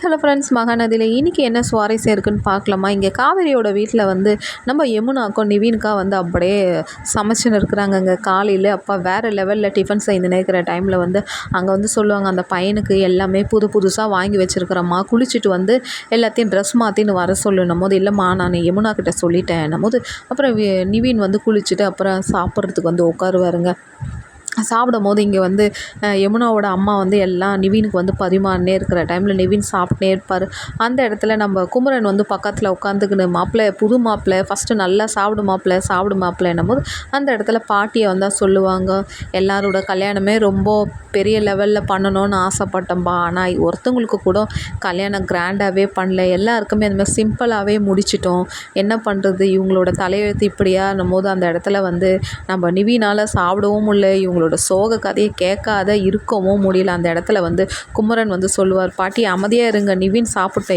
Hello friends மகாநதியில் இன்றைக்கி என்ன சுவாரஸ்யம் இருக்குன்னு பார்க்கலாமா? இங்கே காவேரியோட வீட்டில் வந்து நம்ம யமுனாக்கும் நிவீனுக்கா வந்து அப்படியே சமைச்சுன்னு இருக்கிறாங்க. அங்கே காலையில் அப்பா வேறு லெவலில் டிஃபன் செய்து நினைக்கிற டைமில் வந்து அங்கே வந்து சொல்லுவாங்க அந்த பையனுக்கு எல்லாமே புது புதுசாக வாங்கி வச்சுருக்கிறம்மா. குளிச்சுட்டு வந்து எல்லாத்தையும் ட்ரெஸ் மாற்றின்னு வர சொல்லணும் போது இல்லைம்மா நான் யமுனா கிட்ட சொல்லிட்டேன் போது அப்புறம் நிவீன் வந்து குளிச்சுட்டு அப்புறம் சாப்பிட்றதுக்கு வந்து உட்காருவாருங்க. சாப்பிடும் போது இங்கே வந்து யமுனாவோட அம்மா வந்து எல்லாம் நிவீனுக்கு வந்து பரிமாறினே இருக்கிற டைமில் நிவீன் சாப்பிட்டே இருப்பார். அந்த இடத்துல நம்ம குமரன் வந்து பக்கத்தில் உட்காந்துக்கின்னு மாப்பிள்ளை புது மாப்பிள்ளை ஃபஸ்ட்டு நல்லா சாப்பிடு மாப்பிள்ளை சாப்பிடு மாப்பிள்ளைன்னும் போது அந்த இடத்துல பாட்டியை வந்தால் சொல்லுவாங்க. எல்லாரோட கல்யாணமே ரொம்ப பெரிய லெவலில் பண்ணணும்னு ஆசைப்பட்டேன்பா. ஆனால் ஒருத்தவங்களுக்கு கூட கல்யாணம் கிராண்டாகவே பண்ணல. எல்லாருக்குமே அந்த மாதிரி சிம்பிளாகவே முடிச்சிட்டோம். என்ன பண்ணுறது இவங்களோட தலையெழுத்து இப்படியான்னும் போது அந்த இடத்துல வந்து நம்ம நிவினால் சாப்பிடவும் இல்லை இவங்களோட சோக கதையை கேட்காத இருக்கவும் முடியல. அந்த இடத்துல வந்து குமரன் வந்து சொல்லுவார் பாட்டி அமைதியாக இருங்க. நிவின் சாப்பிட்டேன்.